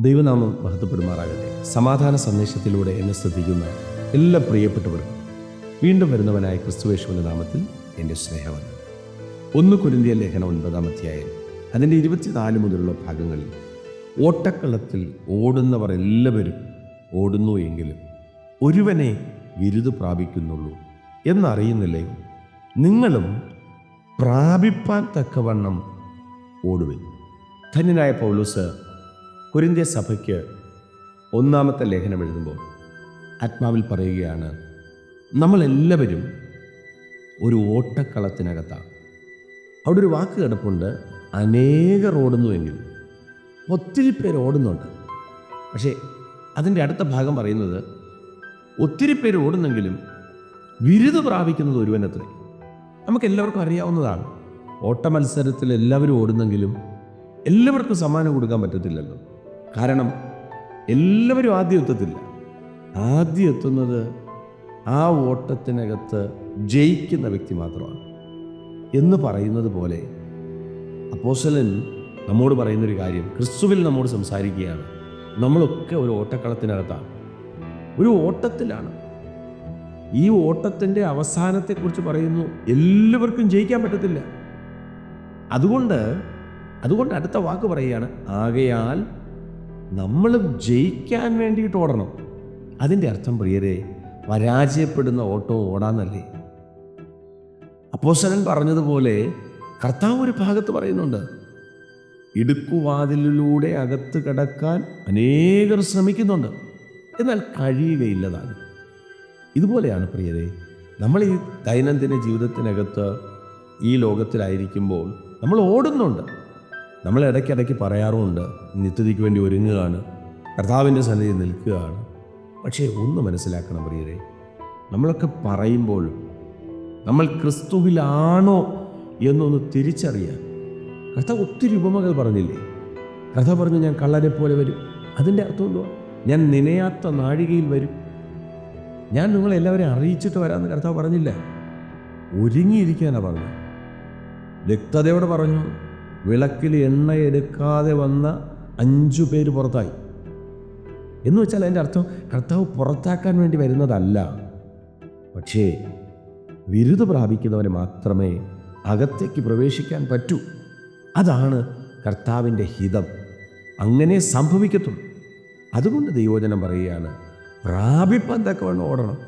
ദൈവനാമം മഹത്വപ്പെടുമാറാകട്ടെ. സമാധാന സന്ദേശത്തിലൂടെ എന്നെ ശ്രദ്ധിക്കുന്ന എല്ലാ പ്രിയപ്പെട്ടവർക്കും വീണ്ടും വരുന്നവനായ ക്രിസ്തുവേശുവിന്റെ നാമത്തിൽ എന്റെ സ്നേഹമാണ് ഒന്ന് കുരുന്തിയ ലേഖനം ഒൻപതാം അധ്യായം അതിന്റെ ഇരുപത്തിനാല് മുതലുള്ള ഭാഗങ്ങളിൽ ഓട്ടക്കളത്തിൽ ഓടുന്നവർ എല്ലാവരും ഓടുന്നു എങ്കിലും ഒരുവനെ വിരുദ് പ്രാപിക്കുന്നുള്ളൂ എന്നറിയുന്നില്ലേ? നിങ്ങളും പ്രാപിപ്പാൻ തക്കവണ്ണം ഓടുവിൻ. ധന്യനായ പൗലോസ് കുരിന്ത്യ സഭയ്ക്ക് ഒന്നാമത്തെ ലേഖനം എഴുതുമ്പോൾ ആത്മാവിൽ പറയുകയാണ് നമ്മളെല്ലാവരും ഒരു ഓട്ടക്കളത്തിനകത്താണ് അവിടെ ഒരു വാക്ക് കിടപ്പുണ്ട് അനേകർ ഓടുന്നുവെങ്കിൽ ഒത്തിരി പേര് ഓടുന്നുണ്ട്. പക്ഷേ അതിന്റെ അടുത്ത ഭാഗം പറയുന്നത് ഒത്തിരി പേര് ഓടുന്നെങ്കിലും ബിരുദ പ്രാപിക്കുന്നത് ഒരുവനത്രേ. നമുക്ക് എല്ലാവർക്കും അറിയാവുന്നതാണ് ഓട്ടമത്സരത്തിൽ എല്ലാവരും ഓടുന്നെങ്കിലും എല്ലാവർക്കും സമ്മാനം കൊടുക്കാൻ പറ്റത്തില്ലല്ലോ. കാരണം എല്ലാവരും ആദ്യം എത്തത്തില്ല. ആദ്യം എത്തുന്നത് ആ ഓട്ടത്തിനകത്ത് ജയിക്കുന്ന വ്യക്തി മാത്രമാണ്. എന്ന് പറയുന്നത് പോലെ അപ്പോസലൻ നമ്മോട് പറയുന്നൊരു കാര്യം ക്രിസ്തുവിൽ നമ്മോട് സംസാരിക്കുകയാണ്. നമ്മളൊക്കെ ഒരു ഓട്ടക്കളത്തിനകത്താണ്. ഒരു ഓട്ടത്തിലാണ്. ഈ ഓട്ടത്തിന്റെ അവസാനത്തെക്കുറിച്ച് പറയുന്നു എല്ലാവർക്കും ജയിക്കാൻ പറ്റത്തില്ല. അതുകൊണ്ട് അതുകൊണ്ട് അടുത്ത വാക്ക് പറയുകയാണ് ആകയാൽ നമ്മൾ ജയിക്കാൻ വേണ്ടിയിട്ട് ഓടണം. അതിന്റെ അർത്ഥം പ്രിയരെ പരാജയപ്പെടുന്ന ഓട്ടോ ഓടാന്നല്ലേ അപ്പോസനൻ പറഞ്ഞതുപോലെ കർത്താവ് ഒരു ഭാഗത്ത് പറയുന്നുണ്ട് ഇടുക്കുവാതിലിലൂടെ അകത്ത് കടക്കാൻ അനേകർ ശ്രമിക്കുന്നുണ്ട്. എന്നാൽ കഴിയുകയില്ലതാണ് ഇതുപോലെയാണ് പ്രിയരെ നമ്മൾ ഈ ദൈനംദിന ജീവിതത്തിനകത്ത് ഈ ലോകത്തിലായിരിക്കുമ്പോൾ നമ്മൾ ഓടുന്നുണ്ട്. നമ്മൾ ഇടയ്ക്കിടയ്ക്ക് പറയാറുമുണ്ട് നിത്യതയ്ക്ക് വേണ്ടി ഒരുങ്ങുകയാണ് കർത്താവിന്റെ സന്നിധി നിൽക്കുകയാണ്. പക്ഷേ ഒന്ന് മനസ്സിലാക്കണം പ്രിയരെ നമ്മളൊക്കെ പറയുമ്പോഴും നമ്മൾ ക്രിസ്തുവിലാണോ എന്നൊന്ന് തിരിച്ചറിയാൻ. കർത്താവ് ഒത്തിരി ഉപമകൾ പറഞ്ഞില്ലേ? കഥ പറഞ്ഞു ഞാൻ കള്ളനെ പോലെ വരും. അതിന്റെ അർത്ഥം എന്തുവാ? ഞാൻ നനയാത്ത നാഴികയിൽ വരും. ഞാൻ നിങ്ങളെല്ലാവരെയും അറിയിച്ചിട്ട് വരാമെന്ന് കർത്താവ് പറഞ്ഞില്ല. ഒരുങ്ങിയിരിക്കാനാണ് പറഞ്ഞത്. വ്യക്തതയോടെ പറഞ്ഞു വിളക്കിൽ എണ്ണ എടുക്കാതെ വന്ന അഞ്ചു പേര് പുറത്തായി. എന്ന് വെച്ചാൽ അതിന്റെ അർത്ഥം കർത്താവ് പുറത്താക്കാൻ വേണ്ടി വരുന്നതല്ല. പക്ഷേ ബിരുദ പ്രാപിക്കുന്നവന് മാത്രമേ അകത്തേക്ക് പ്രവേശിക്കാൻ പറ്റൂ. അതാണ് കർത്താവിന്റെ ഹിതം. അങ്ങനെ സംഭവിക്കത്തുള്ളൂ. അതുകൊണ്ട് ദൈവോചനം പറയുകയാണ് പ്രാപിപ്പാൻ തക്കവണ്ണം ഓടണം.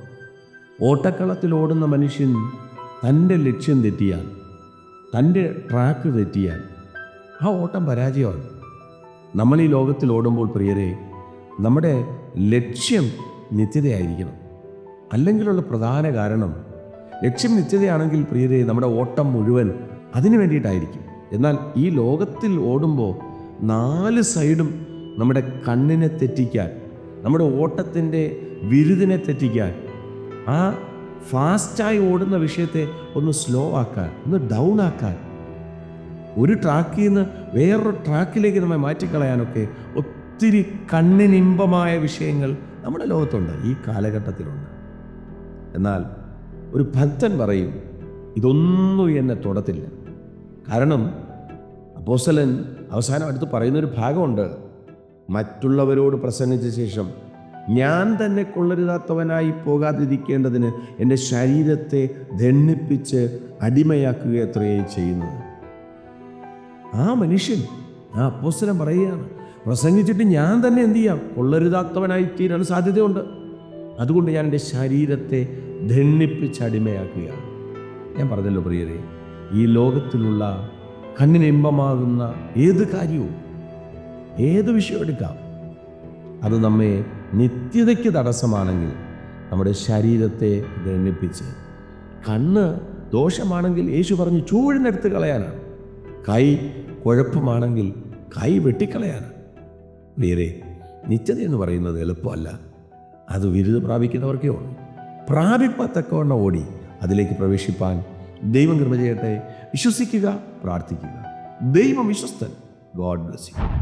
ഓട്ടക്കളത്തിൽ ഓടുന്ന മനുഷ്യൻ തന്റെ ലക്ഷ്യം തെറ്റിയാൽ തന്റെ ട്രാക്ക് തെറ്റിയാൽ ആ ഓട്ടം പരാജയമാണ്. നമ്മൾ ഈ ലോകത്തിൽ ഓടുമ്പോൾ പ്രിയരെ നമ്മുടെ ലക്ഷ്യം നിത്യതയായിരിക്കണം. അല്ലെങ്കിലുള്ള പ്രധാന കാരണം ലക്ഷ്യം നിത്യതയാണെങ്കിൽ പ്രിയരെ നമ്മുടെ ഓട്ടം മുഴുവൻ അതിനു വേണ്ടിയിട്ടായിരിക്കും. എന്നാൽ ഈ ലോകത്തിൽ ഓടുമ്പോൾ നാല് സൈഡും നമ്മുടെ കണ്ണിനെ തെറ്റിക്കാൻ നമ്മുടെ ഓട്ടത്തിന്റെ വിരുദിനെ തെറ്റിക്കാൻ ആ ഫാസ്റ്റായി ഓടുന്ന വിഷയത്തെ ഒന്ന് സ്ലോ ആക്കാൻ ഒന്ന് ഡൗൺ ആക്കാൻ ഒരു ട്രാക്കിൽ നിന്ന് വേറൊരു ട്രാക്കിലേക്ക് നമ്മെ മാറ്റിക്കളയാനൊക്കെ ഒത്തിരി കണ്ണിനിമ്പമായ വിഷയങ്ങൾ നമ്മുടെ ലോകത്തുണ്ട് ഈ കാലഘട്ടത്തിലുണ്ട്. എന്നാൽ ഒരു ഭക്തൻ പറയും ഇതൊന്നും എന്നെ തൊടത്തില്ല. കാരണം അപ്പോസലൻ അവസാനം അടുത്ത് പറയുന്നൊരു ഭാഗമുണ്ട്. മറ്റുള്ളവരോട് പ്രസംഗിച്ച ശേഷം ഞാൻ തന്നെ കൊള്ളരുതാത്തവനായി പോകാതിരിക്കേണ്ടതിന് എന്റെ ശരീരത്തെ ദണ്ണിപ്പിച്ച് അടിമയാക്കുക എത്രയേ ചെയ്യുന്നത്. ആ മനുഷ്യൻ ആ അപ്പോസ്തലം പറയുകയാണ് പ്രസംഗിച്ചിട്ട് ഞാൻ തന്നെ എന്തു ചെയ്യാം? കൊള്ളരുതാത്തവനായി തീരാൻ സാധ്യതയുണ്ട്. അതുകൊണ്ട് ഞാൻ എന്റെ ശരീരത്തെ ദണ്ണിപ്പിച്ച് അടിമയാക്കുകയാണ്. ഞാൻ പറഞ്ഞല്ലോ പ്രിയരെ ഈ ലോകത്തിലുള്ള കണ്ണിന് ഇമ്പമാകുന്ന ഏത് കാര്യവും ഏത് വിഷയം എടുക്കാം. അത് നമ്മെ നിത്യതയ്ക്ക് തടസ്സമാണെങ്കിൽ നമ്മുടെ ശരീരത്തെ ദണ്ണിപ്പിച്ച് കണ്ണ് ദോഷമാണെങ്കിൽ യേശു പറഞ്ഞു ചൂഴിനെടുത്ത് കളയാനാണ്. കൈ കുഴപ്പമാണെങ്കിൽ കൈ വെട്ടിക്കളയാണ്. പ്രിയരെ നിശ്ചത എന്ന് പറയുന്നത് എളുപ്പമല്ല. അത് ബിരുദ പ്രാപിക്കുന്നവർക്കേ ഉള്ളൂ. പ്രാപിപ്പത്തക്കവണ്ണം ഓടി അതിലേക്ക് പ്രവേശിപ്പാൻ ദൈവം കൃപ ചെയ്യട്ടെ. വിശ്വസിക്കുക പ്രാർത്ഥിക്കുക. ദൈവം വിശ്വസ്തൻ. God bless you.